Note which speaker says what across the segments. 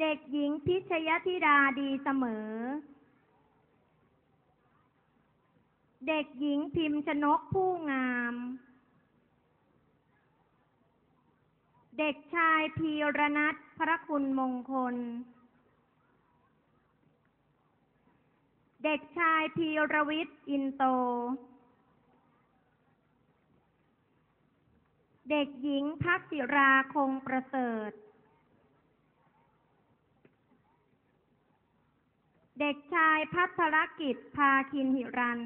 Speaker 1: เด็กหญิงพิชยธิดาดีเสมอ เด็กหญิงพิมพ์ชนกผู้งาม เด็กชายพีรนัทพระคุณมงคล เด็กชายพีรวิทย์อินโต เด็กหญิงพักจิราคงประเสริฐ เด็กชายพัทรกิจพาคินหิรัน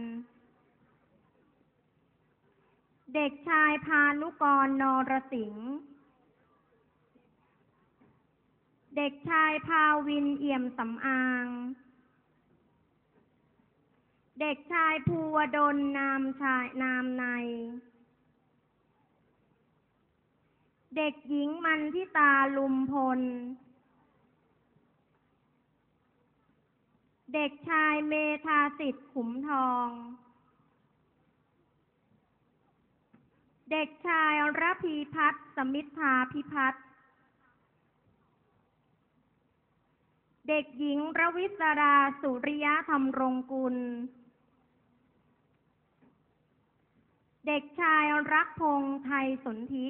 Speaker 1: เด็กชายพานุกรนรสิงห์ เด็กชายพาวินเอี่ยมสำอาง เด็กชายภูวดลนามชายนามใน เด็กหญิงมันทิตาลุมพล เด็กชายเมธาสิทธิ์ขุมทอง เด็กชายรพีพัฒน์สมิทธาพิพัฒน์เด็กหญิงรวิศราสุริยธรรมรงกุล เด็กชายรักพงษ์ไทยสนธิ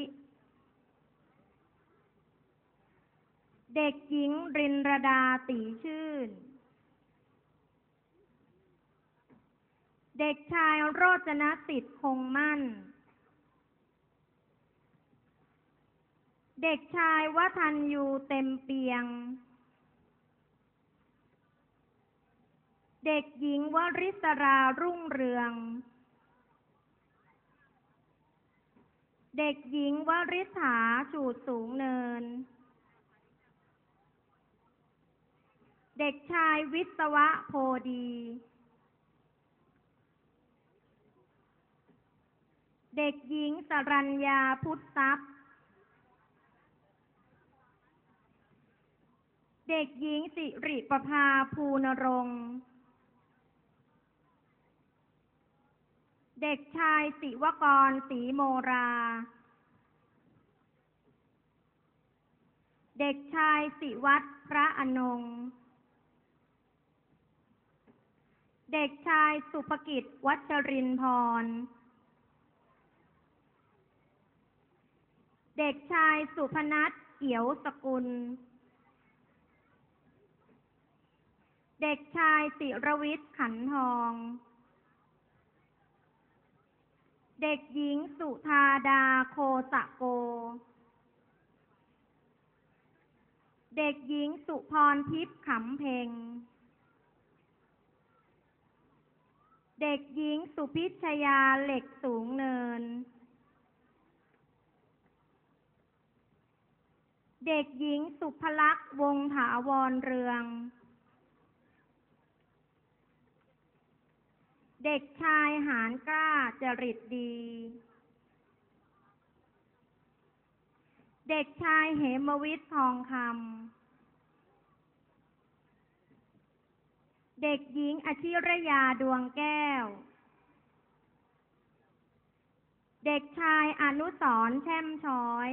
Speaker 1: เด็กหญิงรินรดาตีชื่น เด็กชายโรจนสิทธิ์คงมั่น เด็กชายวัฒนยูเต็มเปียง เด็กหญิงวริศรารุ่งเรือง เด็กหญิงวริษาจูดสูงเนิน เด็กชายวิศวะโพดี เด็กหญิงสรัญญาพุทธทรัพย์ เด็กหญิงสิริประภาภูนรงค์ เด็กชายศิวกรศรีโมรา เด็กชายศิวัตรพระอนงค์เด็กชายสุภกิจวัชรินพร เด็กชายสุพนัทเอียวสกุล เด็กชายศิรวิทย์ขันทอง เด็กหญิงสุธาดาโคสะโก เด็กหญิงสุพรทิพย์ขำเพ็ง เด็กหญิงสุพิชยาเหล็กสูงเนิน เด็กหญิงสุภลักษณ์วงถาวรเรือง เด็กชายหานกล้าจริตดี เด็กชายเหมวิทย์ทองคำ เด็กหญิงอชิรยาดวงแก้ว เด็กชายอนุสรแช่มช้อย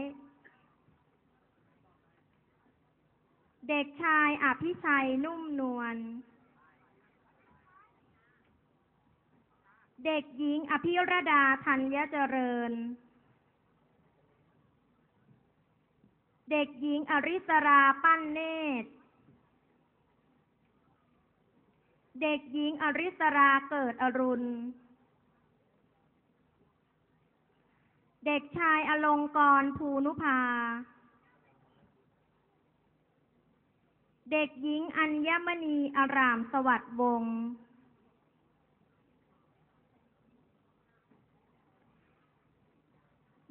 Speaker 1: เด็กชายอภิชัยนุ่มนวล เด็กหญิงอภิรดาธัญเจริญ เด็กหญิงอริสราปั้นเนตร เด็กหญิงอริสราเกิดอรุณ เด็กชายอลงกรภูนุภา เด็กหญิงอัญมณีอารามสวัสดิ์วงศ์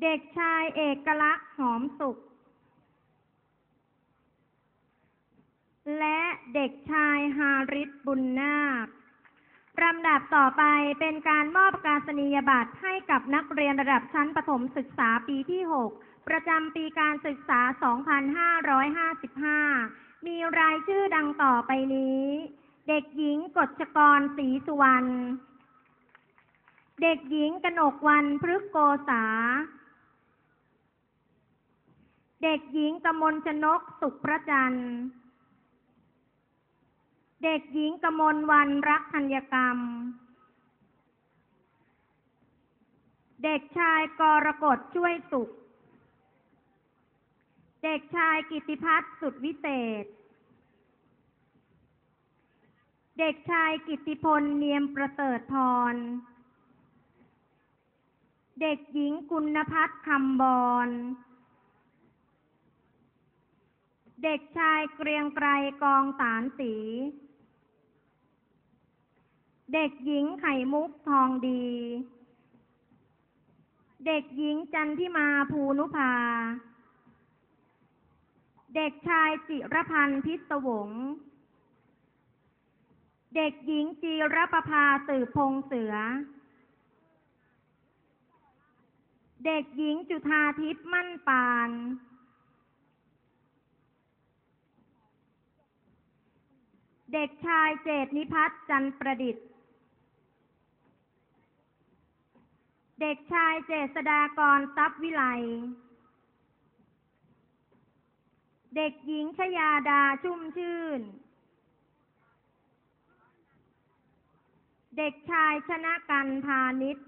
Speaker 1: เด็กชายเอกลักษณ์หอมสุข และเด็กชายฮาริสบุญนาคลำดับต่อไปเป็นการมอบการศนียบัตรให้กับนักเรียนระดับชั้นประถมศึกษาปีที่ 6 ประจำปีการศึกษา 2555 มีรายชื่อดังต่อไปนี้ เด็กหญิงกฎชกรศรีสุวรรณ เด็กหญิงกนกวันพฤกโกษา เด็กหญิงกมลชนกสุขพระจันทร์เด็กหญิงกมลวันรักธัญกรรม เด็กชายกรกฎช่วยสุข เด็กชายกิติพัฒน์สุดวิเศษ เด็กชายกิตติพลเนียมประเสริฐพร เด็กหญิงกุณพัฒน์คำบอลเด็กชายเกรียงไกรกองสารสี เด็กหญิงไข่มุกทองดี เด็กหญิงจันทิมาภูนุภา เด็กชายจิรพันธ์พิศวงศ์เด็กหญิงจีรประภาสืบพงเสือ เด็กหญิงจุธาทิพย์มั่นปาน เด็กชายเจตนิพัฒน์จันประดิษฐ์ เด็กชายเจษดากรทรัพย์วิไล เด็กหญิงชยาดาชุ่มชื่น เด็กชายชนะกันพาณิชย์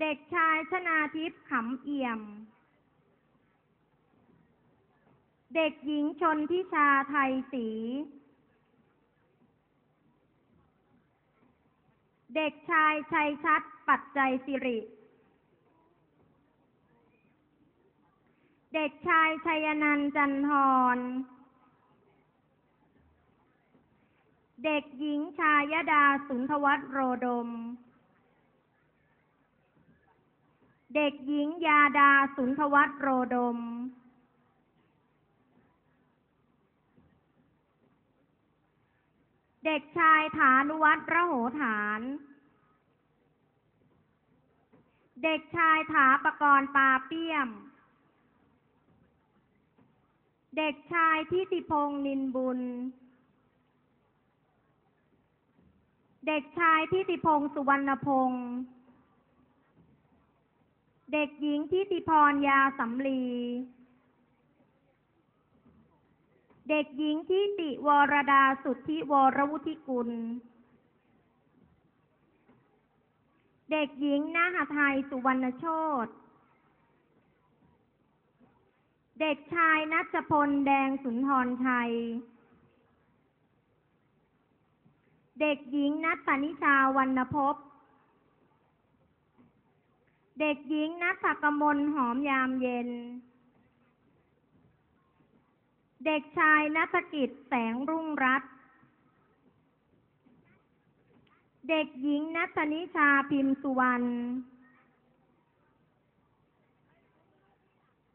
Speaker 1: เด็กชายชนาทิพย์ขำเอี่ยม เด็กหญิงชนทิชาไทยศรีเด็กชายชัยชัดปัจจัยสิริ เด็กชายชัยนันจันทร เด็กหญิงชายดาสุนทวัฒโรดม เด็กหญิงยาดาสุนทวัฒโรดม เด็กชายฐานุวัฒระโหฐาน เด็กชายถาปกรณ์ปาเปี้ยม เด็กชายทิติพงษ์นินบุญ เด็กชายทิติพงษ์สุวรรณพงษ์ เด็กหญิงทิติพรยาสำลี เด็กหญิงทิติวรดาสุทธิวรวุฒิกุล เด็กหญิงนาหไทยสุวรรณโชต เด็กชายนัชพลแดงสุนทรชัย เด็กหญิงนัทนิชาวรรณพบ เด็กหญิงนัทกมลหอมยามเย็น เด็กชายนัฐกิจแสงรุ่งรัตน์เด็กหญิงนัทนิชาพิมพ์สุวรรณ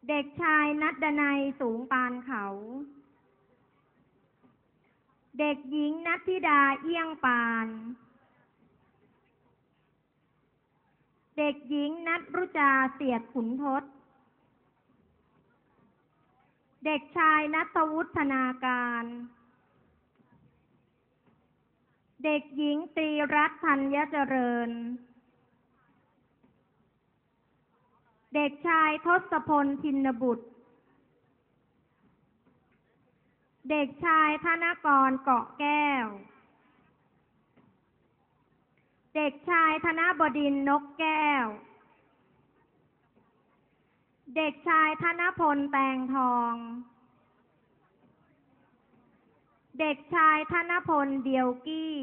Speaker 1: เด็กชายนัดดนัยสูงปานเขา เด็กหญิงนัทธิดาเอี้ยงปาน เด็กหญิงนัทรุจาเสียดขุนทศ เด็กชายนัทวุฒนาการ เด็กหญิงตรีรัตน์ธัญเจริญ เด็กชายทศพลทินบุตร เด็กชายธนกรเกาะแก้ว เด็กชายธนบดินนกแก้ว เด็กชายธนพลแตงทอง เด็กชายธนพลเดียวกี้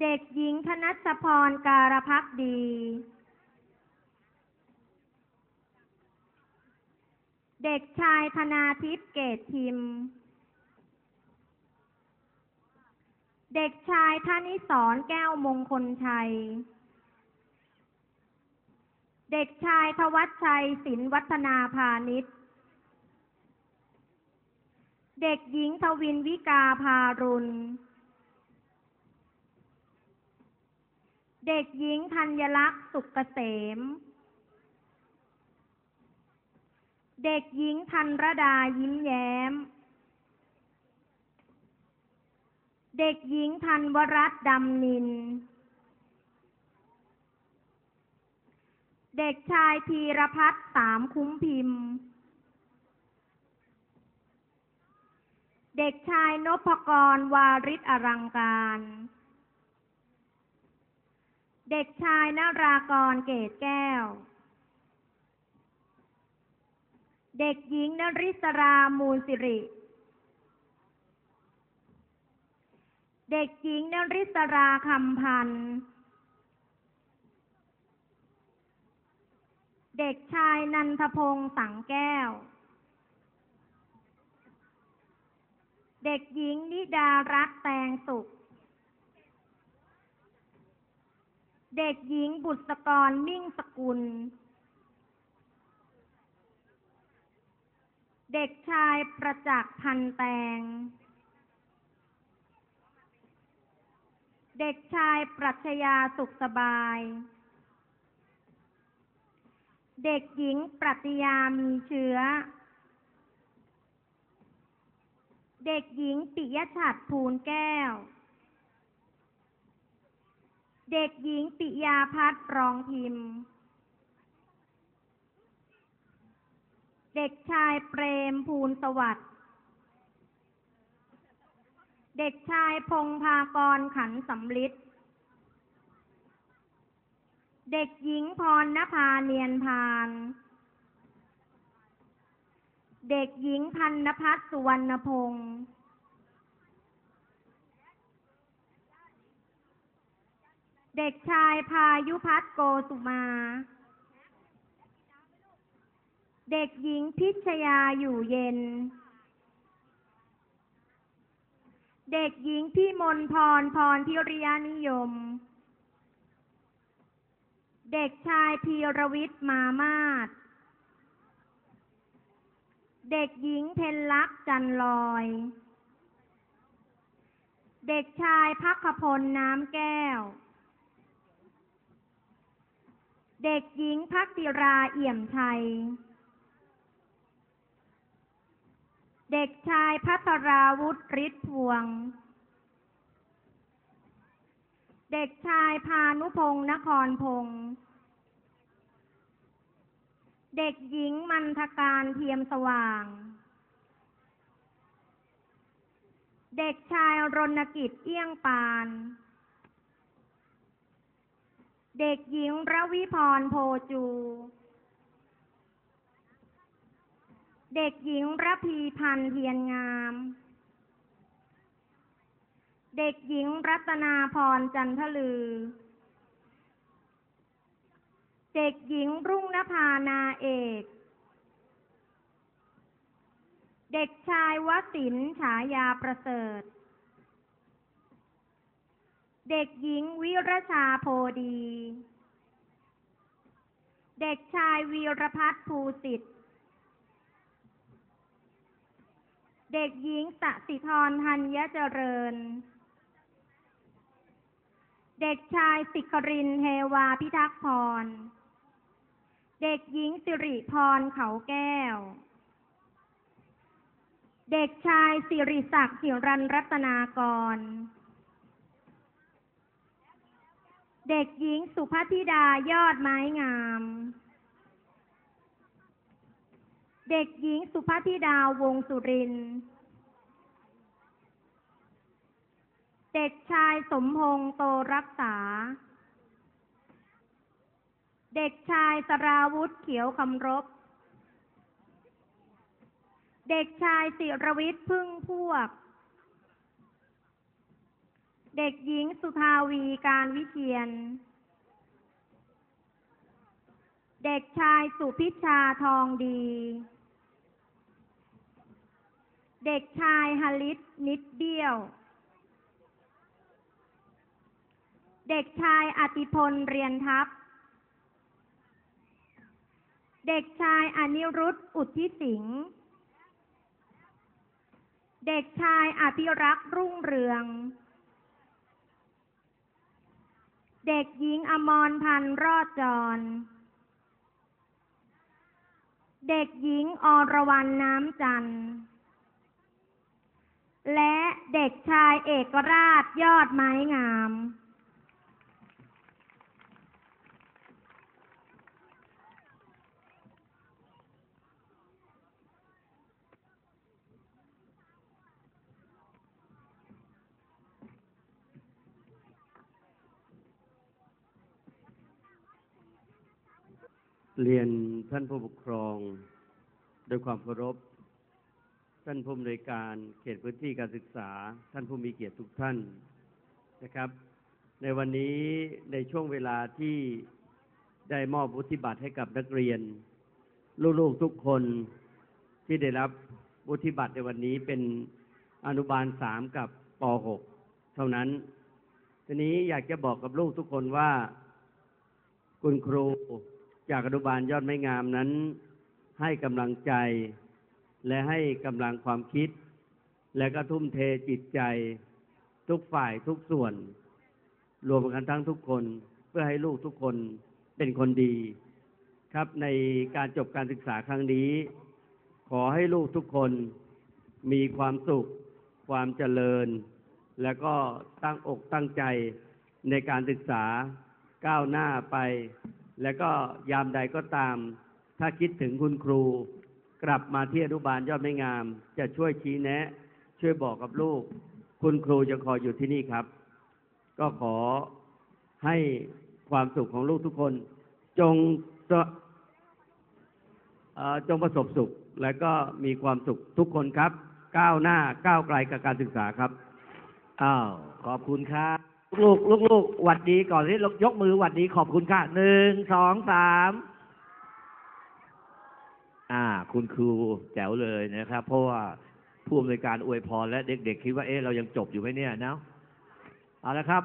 Speaker 1: เด็กหญิงธนัชพรการพักดี เด็กชายธนาทิพย์เกตทิม เด็กชายธนิสรแก้วมงคลชัย เด็กชายทวัชชัยศิลวัฒนาพาณิชย์ เด็กหญิงทวินวิกาพารุณ เด็กหญิงธัญลักษณ์สุกเกษม เด็กหญิงธันรดายิ้มแย้ม เด็กหญิงธันวรัตดำนิน เด็กชายธีรพัฒน์สามคุ้มพิมพ์ เด็กชายนพกรวาริศอรังการ เด็กชายนรากรเกตแก้ว เด็กหญิงนริศรามูลสิริ เด็กหญิงนริศราคำพันธ์เด็กชายนันทพงศ์สังแก้ว เด็กหญิงนิดารัตแตงสุข เด็กหญิงบุษกรมิ่งสกุล เด็กชายประจักษ์พันแตง เด็กชายปรัชญาสุขสบาย เด็กหญิงปรัตยามีเชื้อ เด็กหญิงปิยชัดภูลแก้ว เด็กหญิงปิยาพัฒน์รองพิมพ์ เด็กชายเปรมภูลสวัสดิ์ เด็กชายพงพากรขันสำลิดเด็กหญิงพรณภาเนียนพาน เด็กหญิงพันนพัฒสุวรรณพงศ์ เด็กชายพายุพัฒน์โกสุมา เด็กหญิงพิชยาอยู่เย็น เด็กหญิงพี่มนพรพรพิริยานิยม เด็กชายพีรวิทย์มามาศเด็กหญิงเพนลักษณ์จันลอย เด็กชายพักขพลน้ำแก้ว เด็กหญิงพักติราเอี่ยมชัย เด็กชายพัทราวุฒิฤทธิ์พวง เด็กชายพานุพงศ์นครพงศ์เด็กหญิงมันทการเทียมสว่าง เด็กชายรณกิจเอี้ยงปาน เด็กหญิงระวิพรโพจู เด็กหญิงระพีพันธ์เทียนงาม เด็กหญิงรัตนาพรจันทลือ เด็กหญิงรุ่งนภานาเอก เด็กชายวสินฉายาประเสริฐ เด็กหญิงวิรชาโพดี เด็กชายวีรพัฒน์ภูสิทธิ์ เด็กหญิงสสิธรธัญเจริญ เด็กชายสิครินเฮวาพิทักษ์พร เด็กหญิงสิริพรเขาแก้ว เด็กชายสิริศักดิ์หิรันรัตนากร เด็กหญิงสุภัธิดายอดไม้งาม เด็กหญิงสุภัธิดาวงสุริน เด็กชายสมพงษ์โตรักษา เด็กชายสราวุธเขียวคำรบ เด็กชายศิรวิทย์พึ่งพวก เด็กหญิงสุทาวีการวิเชียน เด็กชายสุพิชาทองดี เด็กชายฮลิตนิดเดียว เด็กชายอติพลเรียนทัพ เด็กชายอนิรุตอุทิสิงห์เด็กชายอภิรักษ์รุ่งเรือง เด็กหญิงอมรพันธ์รอดจร เด็กหญิงอรวรรณน้ำจันทร์ และเด็กชายเอกราชยอดไม้งาม
Speaker 2: เรียนท่านผู้ปกครองด้วยความเคารพ ท่านผู้อำนวยการเขตพื้นที่การศึกษา ท่านผู้มีเกียรติทุกท่านนะครับ ในวันนี้ในช่วงเวลาที่ได้มอบวุฒิบัตรให้กับนักเรียน ลูกๆทุกคนที่ได้รับวุฒิบัตรในวันนี้เป็นอนุบาลสามกับป .6 เท่านั้น ทีนี้อยากจะบอกกับลูกทุกคนว่า คุณครู จากอนุบาลยอดไม้งามนั้น ให้กำลังใจ และให้กำลังความคิด และก็ทุ่มเทจิตใจ ทุกฝ่ายทุกส่วน รวมกันทั้งทุกคนเพื่อให้ลูกทุกคนเป็นคนดี ครับในการจบการศึกษาครั้งนี้ ขอให้ลูกทุกคนมีความสุข ความเจริญ แล้วก็ตั้งอกตั้งใจในการศึกษาก้าวหน้าไป แล้วก็ยามใดก็ตาม ถ้าคิดถึงคุณครู กลับมาที่อนุบาลยอดไม่งาม จะช่วยชี้แนะ ช่วยบอกกับลูก คุณครูจะคอยอยู่ที่นี่ครับ ก็ขอให้ความสุขของลูกทุกคน จงจะเอ่อจงประสบสุข และก็มีความสุขทุกคนครับ ก้าวหน้าก้าวไกลกับการศึกษาครับ
Speaker 3: อ้าวขอบคุณครับ ลูกลูกลูกหวัดดีก่อนที่ยกมือหวัดดีขอบคุณค่ะหนึ่งสองสามอ่า คุณครูแจ๋วเลยนะครับ เพราะว่าผู้อำนวยการอวยพรและเด็กๆคิดว่าเอ๊ะเรายังจบอยู่ไหมเนี่ยนะเอาละครับ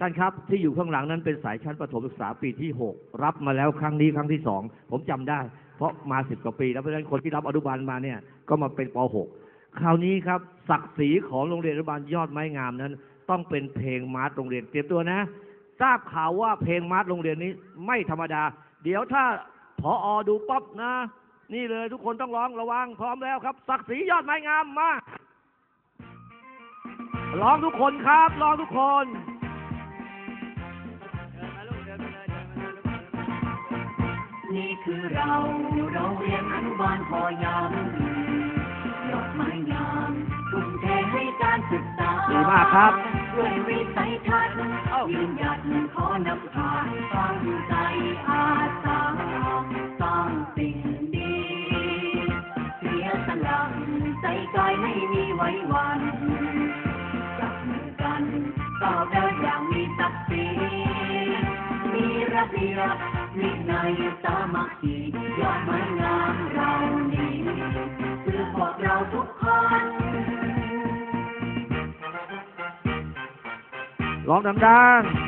Speaker 3: ท่านครับที่อยู่ข้างหลังนั้นเป็นสายชั้นประถมศึกษาปีที่หกรับมาแล้วครั้งนี้ครั้งที่สองผมจำได้ เพราะมาสิบกว่าปี แล้วเพราะฉะนั้นคนที่รับอนุบาลมาเนี่ย ก็มาเป็นปหกคราวนี้ครับศักดิ์ศรีของโรงเรียนอนุบาลยอดไม้งามนั้น ต้องเป็นเพลงมาร์ชโรงเรียนเตรียมตัวนะ ทราบข่าวว่าเพลงมาร์ชโรงเรียนนี้ไม่ธรรมดา เดี๋ยวถ้าพออดูป๊อปนะ นี่เลยทุกคนต้องร้องระวังพร้อมแล้วครับ ศักดิ์ศรียอดไม้งามมาร้องทุกคนครับร้องทุกคน
Speaker 4: นี่คือเราเราเรียนอนุบาลพอยำยอดไม้งามทุ่มเทให้การศึกษา
Speaker 3: ดีมากครับ
Speaker 4: ด้วยวิสัยทัศน์
Speaker 3: เอ้า
Speaker 4: ยืนหยัดขอนำพาตั้งใจอาสาสร้างสิ่งดีเสียสละใจกายไม่มีไว้วันจับมือกันก้าวเดินอย่างมีศักดิ์ศรีมีระเบียบวินัยสามัคคียอดไม้งามเรานี้ ร้
Speaker 3: องดัง
Speaker 4: ๆ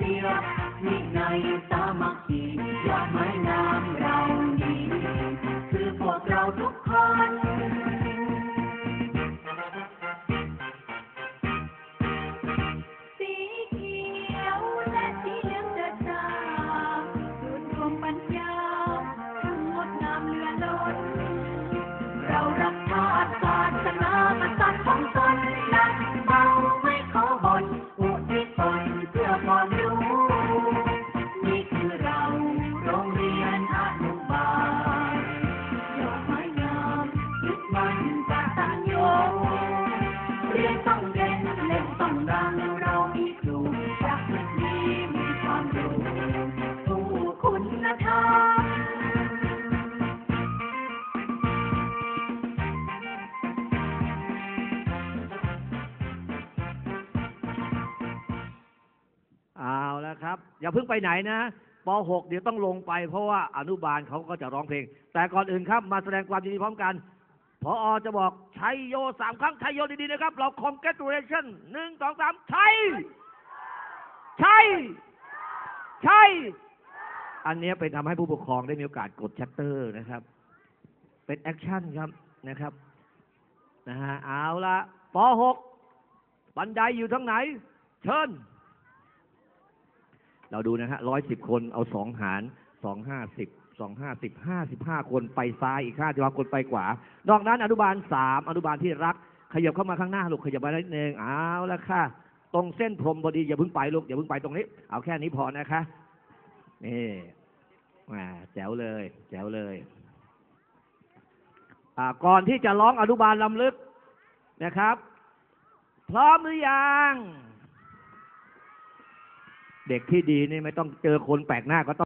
Speaker 4: มีร อย่าเพิ่งไปไหนนะ
Speaker 3: ป .6 เดี๋ยวต้องลงไปเพราะว่าอนุบาลเขาก็จะร้องเพลง แต่ก่อนอื่นครับมาแสดงความยินดีพร้อมกันพออจะบอกชัยโยสามครั้งชัยโยดีๆนะครับ เรา congratulation หนึ่งสองสามชัยชัยชัยอันนี้เป็นทำให้ผู้ปกครองได้มีโอกาสกดชัตเตอร์นะครับ เป็นแอคชั่นครับนะครับนะฮะเอาละป .6 บันไดอยู่ทั้งไหน เชิญ เราดูนะฮะร้อยสิบคนเอาสองหารสองห้าสิบสองห้าสิบห้าสิบห้าคนไปซ้ายอีกห้าสิบคนไปขวานอกนั้นอนุบาลสามอนุบาลที่รัก ขยับเข้ามาข้างหน้าลูกขยับมานิดนึงเอาละค่ะ ตรงเส้นพรมพอดีอย่าเพิ่งไปลูกอย่าเพิ่งไปตรงนี้ เอาแค่นี้พอนะคะนี่อ่าแจ๋วเลย แจ๋วเลยอ่าก่อนที่จะร้องอนุบาลลำลึกนะครับ พร้อมหรือยัง เด็กที่ดีนี่ไม่ต้องเจอคนแปลกหน้าก็ต้อง